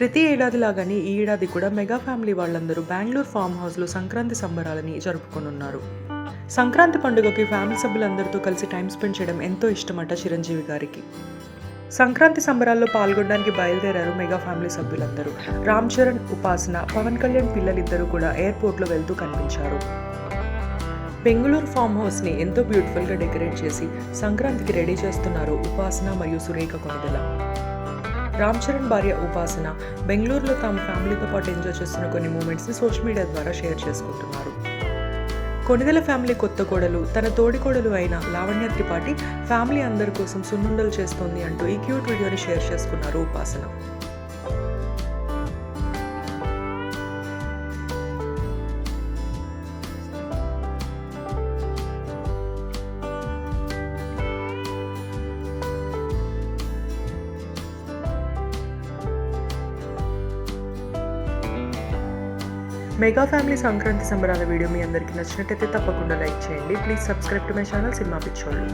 ప్రతి ఏడాది లాగానే ఈ ఏడాది కూడా మెగా ఫ్యామిలీ వాళ్ళందరూ బెంగళూరు ఫామ్ హౌస్లో సంక్రాంతి సంబరాలని జరుపుకొనున్నారు. సంక్రాంతి పండుగకి ఫ్యామిలీ సభ్యులందరితో కలిసి టైం స్పెండ్ చేయడం ఎంతో ఇష్టమట చిరంజీవి గారికి. సంక్రాంతి సంబరాల్లో పాల్గొనడానికి బయలుదేరారు మెగా ఫ్యామిలీ సభ్యులందరూ. రామ్ చరణ్ ఉపాసన పవన్ కళ్యాణ్ పిల్లలిద్దరూ కూడా ఎయిర్పోర్ట్లో వెళ్తూ కనిపించారు. బెంగళూరు ఫామ్ హౌస్ని ఎంతో బ్యూటిఫుల్గా డెకరేట్ చేసి సంక్రాంతికి రెడీ చేస్తున్నారు ఉపాసన మరియు సురేఖ కొనిదల. రామ్ చరణ్ భార్య ఉపాసన. బెంగళూరులో తమ ఫ్యామిలీతో పాటు ఎంజాయ్ చేస్తున్న కొన్ని మూమెంట్స్ని సోషల్ మీడియా ద్వారా షేర్ చేసుకుంటున్నారు. కొనిదెల ఫ్యామిలీ కొత్త కోడలు తన తోడి కోడలు అయిన లావణ్య త్రిపాఠి ఫ్యామిలీ అందరి కోసం సున్నుండలు చేస్తోంది అంటూ ఈ క్యూట్ వీడియోని షేర్ చేసుకున్నారు ఉపాసన. మెగా ఫ్యామిలీ సంక్రాంతి సంబరాల వీడియో మీ అందరికీ నచ్చినట్టయితే తప్పకుండా లైక్ చేయండి. Please subscribe to my channel cinema పిచ్చోళ్ళు